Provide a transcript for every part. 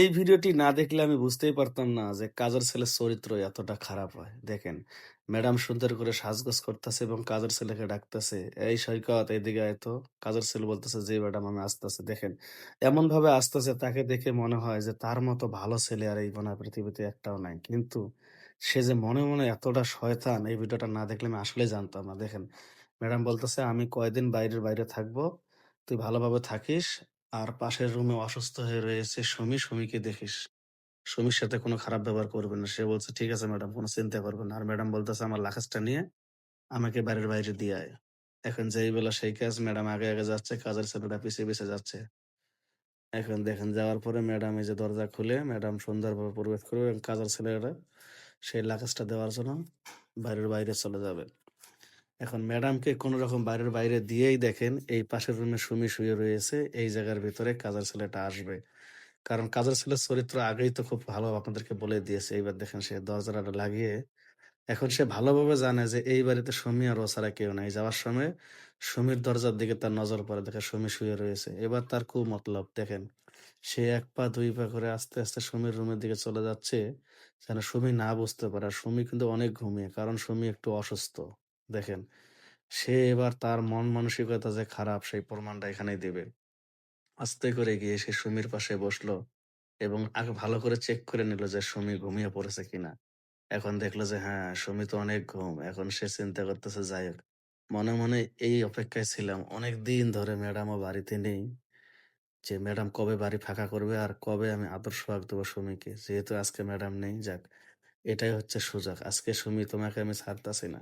এই ভিডিওটি না দেখলে আমি বুঝতেই পারতাম না যে কাজের ছেলের চরিত্র এতটা খারাপ হয়। দেখেন, ম্যাডাম সুন্দর করে সাজগোজ করতেছে এবং কাজের ছেলেকে ডাকতেছে, এই সৈকত এইদিকে আয় তো। কাজের ছেলে বলতেছে যে ম্যাডাম, আমি আসতেছে। দেখেন এমন ভাবে আসতেছে তাকে দেখে মনে হয় যে তার মতো ভালো ছেলে আর এই হয় পৃথিবীতে একটাও নাই। কিন্তু সে যে মনে মনে এতটা শয়তান, এই ভিডিওটা না দেখলে আমি আসলে জানতাম না। দেখেন, ম্যাডাম বলতেছে, আমি কয়দিন বাইরের বাইরে থাকব, তুই ভালোভাবে থাকিস আর পাশের রুমে অসুস্থ হয়ে রয়েছে সুমি সুমিকে দেখিস। সুমির সাথে কোনো খারাপ ব্যবহার করবে না। সে বলছে, ঠিক আছে ম্যাডাম কোনো চিন্তা করবেন না। আর ম্যাডাম বলতেছে, আমার লাখাসটা নিয়ে আমাকে বাড়ির বাইরে দিয়ে আয়। এখন যেই বেলা সেই কাজ ম্যাডাম আগে আগে যাচ্ছে, কাজের ছেলেটা পিছিয়ে পিছিয়ে যাচ্ছে। এখন দেখেন, যাওয়ার পরে ম্যাডাম এই যে দরজা খুলে ম্যাডাম সুন্দরভাবে প্রবেশ করবে এবং কাজের ছেলেরা সেই লাকেজটা দেওয়ার জন্য বাড়ির বাইরে চলে যাবে। এখন ম্যাডামকে কোনো রকম বাড়ির বাইরে দিয়েই দেখেন, এই পাশের রুমে সুমি শুয়ে রয়েছে, এই জায়গার ভিতরে কাজের ছেলেটা আসবে। কারণ কাজের ছেলের চরিত্র আগেই তো খুব ভালো আপনাদেরকে বলে দিয়েছে, এইবার দেখেন সে দরজাটা লাগিয়ে। এখন সে ভালোভাবে জানে যে এই বাড়িতে সুমি আর ও ছাড়া কেউ নাই। যাওয়ার সময় সুমির দরজার দিকে তার নজর পড়ে, দেখে সুমি শুয়ে রয়েছে। এবার তার খুব মতলব দেখেন, সে এক পা, দুই পা করে আস্তে আস্তে সুমির রুমের দিকে চলে যাচ্ছে, যেন সুমি না বুঝতে পারে। সুমি কিন্তু অনেক ঘুমিয়ে, কারণ সুমি একটু অসুস্থ। দেখেন, সে এবার তার মন মানসিকতা যে খারাপ, সেই প্রমাণটা এখানেই দেবে। আস্তে করে গিয়ে সে সুমির পাশে বসল এবং আগে ভালো করে চেক করে নিল যে সুমি ঘুমিয়ে পড়েছে কিনা। এখন দেখল যে হ্যাঁ সুমি তো অনেক ঘুম, এখন সে চিন্তা করতেছে যাই হোক। মনে মনে এই অপেক্ষায় ছিলাম। অনেক দিন ধরে ম্যাডামও বাড়িতে নেই। যে ম্যাডাম কবে বাড়ি ফাঁকা করবে আর কবে আমি আদর্শ সোহাগ দেবো সুমিকে? যেহেতু আজকে ম্যাডাম নেই, যাক, এটাই হচ্ছে সুযোগ। আজকে সুমি তোমাকে আমি ছাড়তাছি না।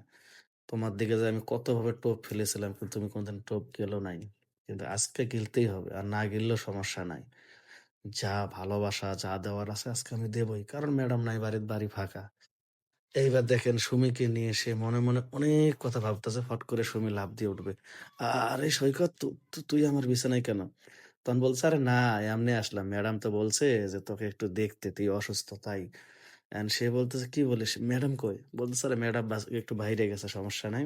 তোমার দিকে যে আমি কতভাবে টোপ ফেলেছিলাম, কিন্তু তুমি কোনদিন টোপ গেলো নাই। কিন্তু আজকে গিলতেই হবে, আর না গিললেও সমস্যা নাই। যা ভালোবাসা, যা দেওয়ার আছে আজকে আমি দেবই। কারণ ম্যাডাম নাই, বাড়ির বাড়ি ফাঁকা। এইবার দেখেন সুমিকে নিয়ে এসে মনে মনে অনেক কথা ভাবতেছে, ফট করে সুমি লাভ দিয়ে উঠবে। আরে সৈকত তুই আমার বিছানায় কেন? তখন বলছে, আরে না, এমনি আসলাম। ম্যাডাম তো বলছে যে, তোকে একটু দেখতে, তুই অসুস্থ, তাই And সে বলতেছে কি বলিস? ম্যাডাম কই? বলতেছে আরে ম্যাডাম একটু বাইরে গেছে সমস্যা নাই।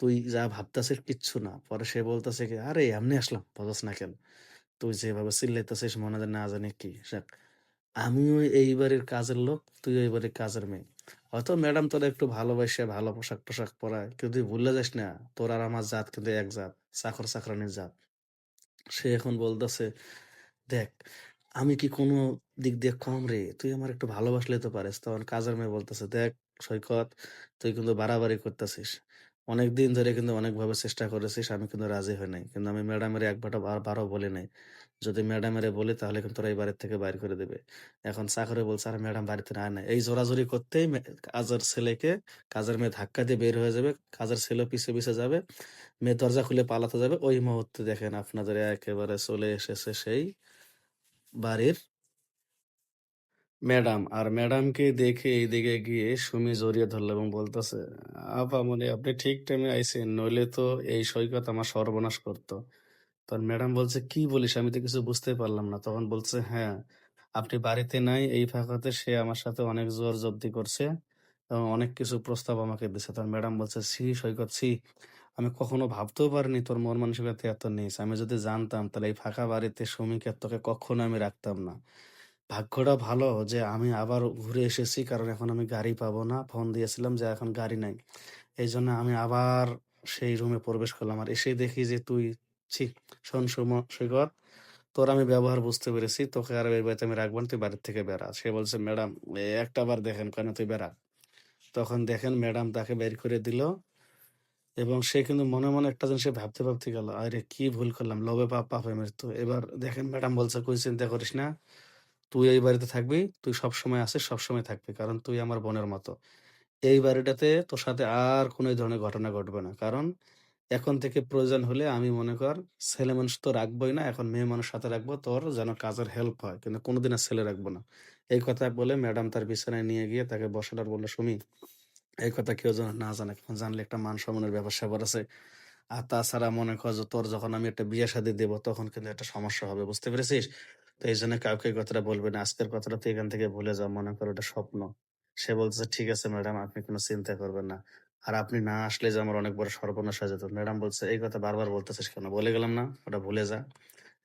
তুই যা ভাবতাছিস কিচ্ছু না। পরে সে বলতেছে কি আরে এমনি আসলাম বুঝছ না কেন? তুই যেভাবে চিল্লাইতেছিস মনে না জানি কি। যাক, আমিও এই বাড়ির কাজের লোক তুই ওই বাড়ির কাজের মেয়ে। হয়তো ম্যাডাম তোরা একটু ভালোবাসে ভালো পোশাক টোশাক পরায় কিন্তু তুই ভুলে যাস না তোর আর আমার জাত কিন্তু এক জাত চাকর চাকরানির জাত। সে এখন বলতেছে দেখ আমি কি কোনো দিক দিয়ে কম রে। তুই আমার একটু ভালোবাসলে তো পারিস। তখন কাজের মেয়ে বলতেছে, দেখ সৈকত, তুই কিন্তু বাড়াবাড়ি করতেছিস। অনেক দিন ধরে কিন্তু অনেকভাবে চেষ্টা করেছিস, আমি কিন্তু রাজি হই নাই। কিন্তু আমি ম্যাডামের একবারও বার, বারও বলি নাই। যদি ম্যাডামের বলি, তাহলে কিন্তু তোরা এই বাড়ির থেকে বাইর করে দেবে। এখন চাকরে বলছে, আর ম্যাডাম, বাড়িতে না না। এই জোরাজোরি করতেই কাজের ছেলেকে কাজের মেয়ে ধাক্কা দিয়ে বের হয়ে যাবে। কাজের ছেলে পিছে পিছে যাবে। মেয়ে দরজা খুলে পালাতে যাবে। ওই মুহূর্তে দেখেন আপনাদের একেবারে চলে এসেছে সেই বাড়ির ম্যাডাম, আর ম্যাডামকে দেখে এইদিকে গিয়ে সুমি জড়িয়ে ধরলো এবং বলতেছে, আপা, মনে, আপনি ঠিক টাইমে আইছেন, নইলে তো এই সৈকত আমার সর্বনাশ করতো। তখন ম্যাডাম বলছে, কি বলিস? আমি তো কিছু বুঝতে পারলাম না। তখন বলছে হ্যাঁ আপনি বাড়িতে নাই, এই ফাঁকাতে সে আমার সাথে অনেক জোর জব্দি করছে এবং অনেক কিছু প্রস্তাব আমাকে দিছে। তখন ম্যাডাম বলছে সি সৈকত সি আমি কখনো ভাবতেও পারিনি তোর মন মানসিকতা এত নিস। আমি যদি জানতাম, তাহলে এই ফাঁকা বাড়িতে শ্রমিক তোকে কখনো আমি রাখতাম না। ভাগ্যটা ভালো যে আমি আবার ঘুরে এসেছি, কারণ এখন আমি গাড়ি পাবো না। ফোন দিয়েছিলাম যে এখন গাড়ি নাই। এই জন্য আমি আবার সেই রুমে প্রবেশ করলাম। আর এসে দেখি যে তুই, ছি, শোন সৈকত তোর আমি ব্যবহার বুঝতে পেরেছি। তোকে আর এই বাড়িতে আমি রাখব না, তুই বাড়ির থেকে বেড়া সে বলছে, ম্যাডাম একটা বার দেখেন কেন তুই বেড়া তখন দেখেন ম্যাডাম তাকে বের করে দিল এবং সে কিন্তু মনে মনে একটা জিনিস ভাবতে ভাবতে গেল, আরে, কি ভুল করলাম, লোভে পাপ পাপে মৃত্যু। এবার দেখেন ম্যাডাম বলছে কই চিন্তা করিস না তুই এই বাড়িতে থাকবি, তুই সব সময় আসিস সব সময় থাকবি। কারণ তুই আমার বোনের মতো। এই বাড়িটাতে তোর সাথে আর কোনো ধরনের ঘটনা ঘটবে না। কারণ এখন থেকে প্রয়োজন হলে আমি মনে কর, ছেলে মানুষ তো রাখবোই না, এখন মেয়ে মানুষ সাথে রাখব, তোর যেন কাজের হেল্প হয়। কিন্তু কোনোদিন আর ছেলে রাখব না। এই কথা বলে ম্যাডাম তার বিছানায় নিয়ে গিয়ে তাকে বসানোর বলল, সুমি, এই কথা কেউ যেন না জানে। কারণ জানলে একটা মান সম্মানের ব্যাপার স্যাপার আছে। আর তাছাড়া মনে কর যে তোর যখন আমি একটা বিয়ে শাদী দেবো, তখন কিন্তু একটা সমস্যা হবে, বুঝতে পেরেছিস? তো এই জন্য কাউকে কথাটা বলবে না আজকের কথাটা তুই এখান থেকে ভুলে যাও মনে করো এটা স্বপ্ন সে বলতেছে ঠিক আছে ম্যাডাম আপনি কোনো চিন্তা করবেন না আর আপনি না আসলে যে আমার অনেক বড় সর্বনাশ হয়ে যেত ম্যাডাম বলছে এই কথা বারবার বলতেছিস কেন বলে গেলাম না ওটা ভুলে যা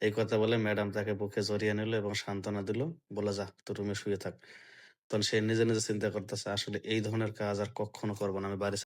এই কথা বলে ম্যাডাম তাকে বুকে জড়িয়ে নিল এবং সান্ত্বনা দিল। বলে "যা, তোর রুমে শুয়ে থাক।" তখন সে নিজে, নিজে চিন্তা করতেছে, আসলে এই ধরনের কাজ আর কক্ষনো করব না। আমি বাড়ি